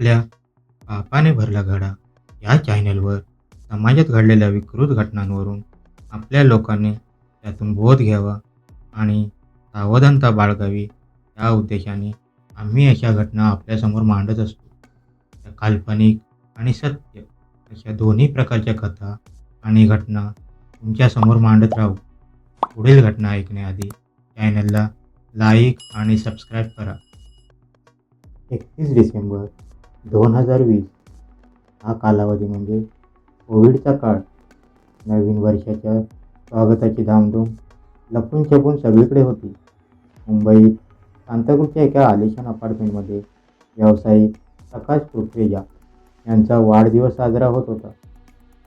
आपल्या पापाने भरला घडा या चॅनलवर समाजात घडलेल्या विकृत घटनांवरून आपल्या लोकांनी त्यातून बोध घ्यावा आणि सावधानता बाळगावी या उद्देशाने आम्ही अशा घटना आपल्यासमोर मांडत असतो. त्या काल्पनिक आणि सत्य अशा दोन्ही प्रकारच्या कथा आणि घटना तुमच्यासमोर मांडत राहू. पुढील घटना ऐकण्याआधी चॅनलला लाईक आणि सबस्क्राईब करा. एकतीस डिसेंबर दोन हजार वीस हा कालावधी म्हणजे कोविडचा काळ. नवीन वर्षाच्या स्वागताची धामधूम लपून छपून सगळीकडे होती. मुंबईत सांताक्रूजच्या एका आलिशान अपार्टमेंटमध्ये व्यावसायिक प्रकाश कुकरेजा यांचा वाढदिवस साजरा होत होता.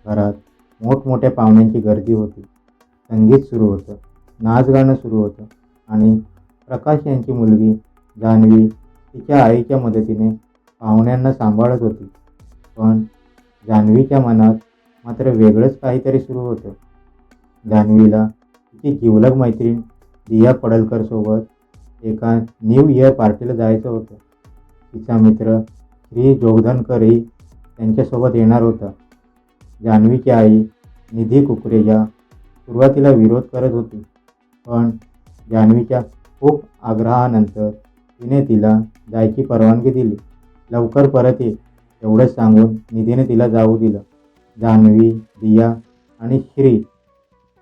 घरात मोठमोठ्या पाहुण्यांची गर्दी होती. संगीत सुरू होतं नाच गाणं सुरू होतं आणि प्रकाश यांची मुलगी जान्हवी तिच्या आईच्या मदतीने पाहुण्यांना सांभाळत होती. पण जान्हवीच्या मनात मात्र वेगळंच काहीतरी सुरू होतं. जान्हवीला तिची जिवलग मैत्रीण दिया पडलकरसोबत एका न्यू इयर पार्टीला जायचं होतं. तिचा मित्र श्री जोगधनकरही त्यांच्यासोबत येणार होता. जान्हवीची आई निधी कुकरेजा सुरुवातीला विरोध करत होती. पण जान्हवीच्या खूप आग्रहानंतर तिने तिला जायची परवानगी दिली. लवकर परत ये एवढंच सांगून निधीने तिला जाऊ दिलं. जान्हवी दिया आणि श्री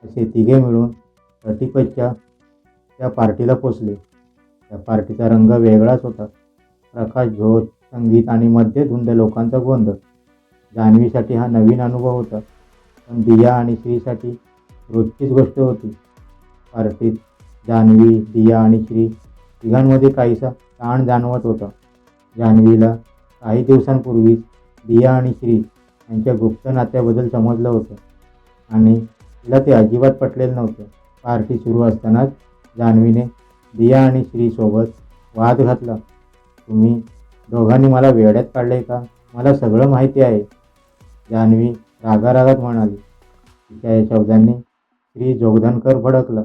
असे तिघे मिळून थर्टीपच्या त्या पार्टीला पोचले. त्या पार्टीचा रंग वेगळाच होता. प्रकाश झोत संगीत आणि मध्यधुंद लोकांचा गोंधळ जान्हवीसाठी हा नवीन अनुभव होता. पण दिया आणि श्रीसाठी रोजचीच गोष्ट होती. पार्टीत जान्हवी दिया आणि श्री तिघांमध्ये काहीसा ताण जाणवत होता. जान्हवीला काही दिवसांपूर्वीच दिया आणि श्री यांच्या गुप्त नात्याबद्दल समजलं होतं. आणि तिला ते अजिबात पटलेलं नव्हतं. पार्टी सुरू असतानाच जान्हवीने दिया आणि श्रीसोबत वाद घातला. तुम्ही दोघांनी मला वेड्यात काढले का? मला सगळं माहिती आहे. जान्हवी रागारागात म्हणाली. तिच्या या शब्दांनी श्री जोगधनकर भडकला.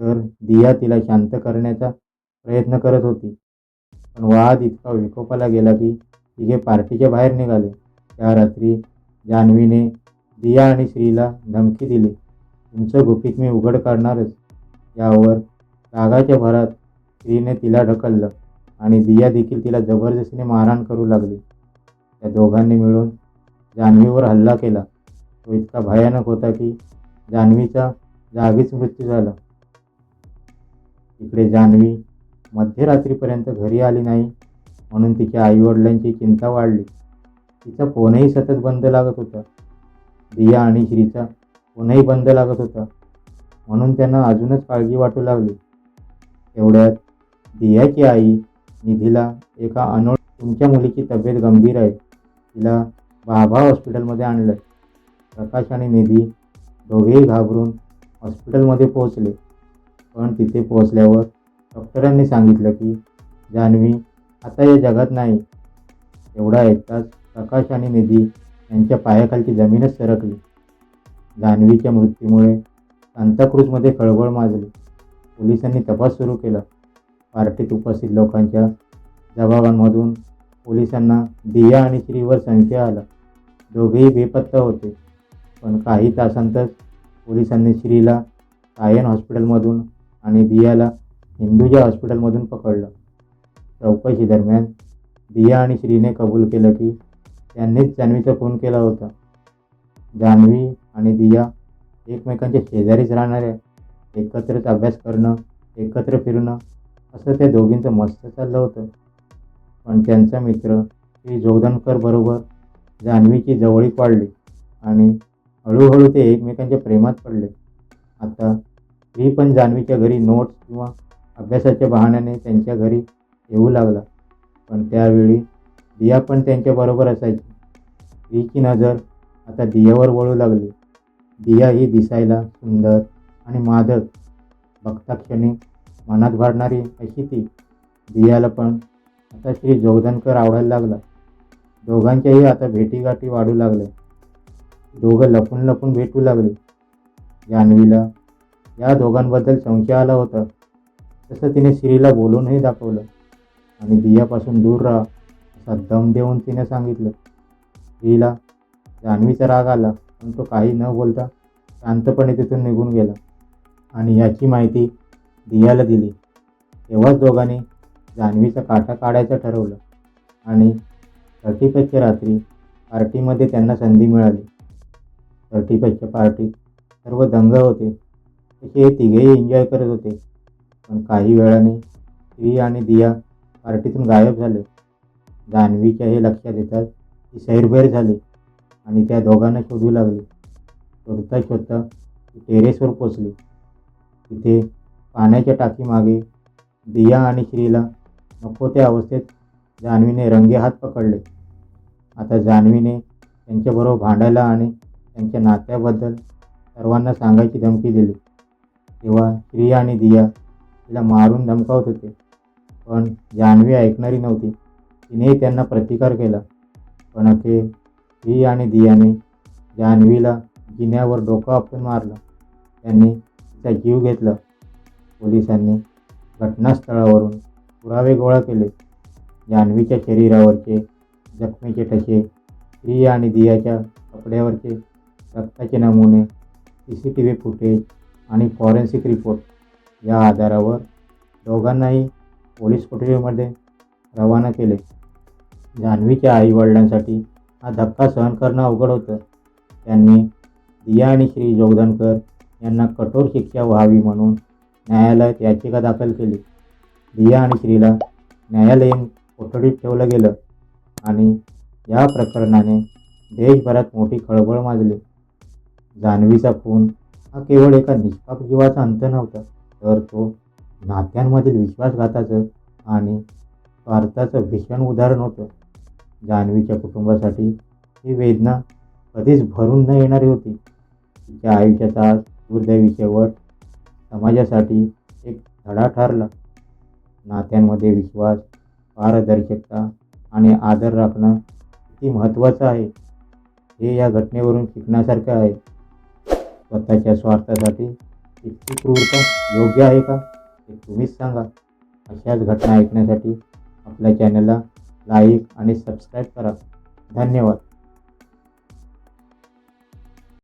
तर दिया तिला शांत करण्याचा प्रयत्न करत होती. पण वाद इतका विकोपाला गेला की तिघे पार्टीच्या बाहेर निघाले. त्या रात्री जान्हवीने दिया आणि श्रीला धमकी दिली. तुमचं गुपित मी उघड करणारच. यावर रागाच्या भरात स्त्रीने तिला ढकललं आणि दिया देखील तिला जबरदस्तीने मारहाण करू लागली. त्या दोघांनी मिळून जान्हवीवर हल्ला केला. तो इतका भयानक होता की जान्हवीचा जागीच मृत्यू झाला. इकडे जान्हवी मध्यरात्रीपर्यंत घरी आली नाही. म्हणून तिच्या आईवडिलांची चिंता वाढली. तिचा फोनही सतत बंद लागत होता. दिया आणि श्रीचा फोनही बंद लागत होता. म्हणून त्यांना अजूनच काळजी वाटू लागली. एवढ्यात दियाची आई निधीला एका अनोळ तुमच्या मुलीची तब्येत गंभीर आहे. तिला बाबा हॉस्पिटलमध्ये आणलं. प्रकाश आणि निधी दोघेही घाबरून हॉस्पिटलमध्ये पोहोचले. पण तिथे पोहोचल्यावर डॉक्टरांनी सांगितलं की जान्हवी आता या जगात नाही. एवढा ऐकताच प्रकाश आणि निधी यांच्या पायाखालची जमीनच सरकली. जान्हवीच्या मृत्यूमुळे सांताक्रूजमध्ये खळबळ माजली. पोलिसांनी तपास सुरू केला. पार्टीत उपस्थित लोकांच्या जबाबांमधून पोलिसांना दिया आणि श्रीवर संशय आला. दोघेही बेपत्ता होते. पण काही तासांतच पोलिसांनी श्रीला सायन हॉस्पिटलमधून आणि दियाला हिंदुजा हॉस्पिटलमधून पकडलं. चौकशी दरम्यान दिया आणि श्रीने कबूल केलं की त्यांनीच जान्हवीचा फोन केला होता. जान्हवी आणि दिया एकमेकांच्या शेजारीच राहणाऱ्या एकत्रच अभ्यास करणं एकत्र फिरणं असं त्या दोघींचं मस्त चाललं होतं. पण त्यांचा मित्र श्री जोगदनकर बरोबर जान्हवीची जवळीक वाढली आणि हळूहळू ते एकमेकांच्या प्रेमात पडले. आता श्री पण जान्हवीच्या घरी नोट्स किंवा अभ्यासाच्या बहाण्याने त्यांच्या घरी येऊ लागला. पण त्यावेळी दिया पण त्यांच्याबरोबर असायची. स्त्रीची नजर आता दियावर वळू लागली. दिया ही दिसायला सुंदर आणि मादक. बघता क्षणी मनात भरणारी अशी ती. दियाला पण आता श्री जोगदनकर आवडायला लागला. दोघांच्याही आता भेटीगाठी वाढू लागल्या. दोघं लपून लपून भेटू लागले. जान्हवीला या दोघांबद्दल संशय आला होता. तसं तिने श्रीला बोलूनही दाखवलं. आणि दियापासून दूर राहा असा दम देऊन तिने सांगितलं. स्त्रीला जान्हवीचा राग आला पण तो काही न बोलता शांतपणे तिथून निघून गेला. आणि याची माहिती दियाला दिली. तेव्हाच दोघांनी जान्हवीचा काटा काढायचं ठरवलं. आणि थर्टी फाईव्हच्या रात्री पार्टीमध्ये त्यांना संधी मिळाली. थर्टी फाईव्हच्या पार्टीत सर्व दंग होते. तसे हे तिघेही एन्जॉय करत होते. पण काही वेळाने श्री आणि दिया पार्टीतून गायब झाले. जान्हवीच्या हे लक्षात येतात ती सैरभैर झाली आणि त्या दोघांना शोधू लागली. शोधता शोधता ती टेरेसवर पोचली. तिथे पाण्याच्या टाकीमागे दिया आणि श्रीला नको त्या अवस्थेत जान्हवीने रंगे हात पकडले. आता जान्हवीने त्यांच्याबरोबर भांडायला आणि त्यांच्या नात्याबद्दल सर्वांना सांगायची धमकी दिली. तेव्हा श्री आणि दिया तिला मारून धमकावत होते. पण जान्हवी ऐकणारी नव्हती. तिनेही त्यांना प्रतिकार केला. पण अखे ही आणि दियाने जान्हवीला जिन्यावर डोकं आपटून मारलं. त्यांनी तिचा जीव घेतला. पोलिसांनी घटनास्थळावरून पुरावे गोळा केले. जान्हवीच्या शरीरावरचे जखमेचे ठसे स्त्री आणि दियाच्या कपड्यावरचे रक्ताचे नमुने C C T V footage आणि फॉरेन्सिक रिपोर्ट या आधारावर दोघांनाही पोलीस कोठडीमध्ये रवाना केले. जान्हवीच्या आईवडिलांसाठी हा धक्का सहन करणं अवघड होतं. त्यांनी दिया आणि श्री जोगदनकर यांना कठोर शिक्षा व्हावी म्हणून न्यायालयात याचिका दाखल केली. दिया आणि श्रीला न्यायालयीन कोठडीत ठेवलं गेलं आणि या प्रकरणाने देशभरात मोठी खळबळ माजली. जान्हवीचा खून हा केवळ एका निष्पाप जीवाचा अंत नव्हता. तर तो नात्यांमधील विश्वासघाताचं आणि स्वार्थाचं भीषण उदाहरण होतं. जान्हवीच्या कुटुंबासाठी ही वेदना कधीच भरून न येणारी होती. तिच्या आयुष्याचा दुर्दैवी शेवट समाजासाठी एक धडा ठरला. नात्यांमध्ये विश्वास पारदर्शकता आणि आदर राखणं किती महत्त्वाचं आहे हे या घटनेवरून शिकण्यासारखं आहे. स्वतःच्या स्वार्थासाठी इतकी क्रूरता योग्य आहे का? हे तुम्हीच सांगा. अशाच घटना ऐकण्यासाठी आपल्या चॅनलला लाईक आणि सबस्क्राईब करा. धन्यवाद.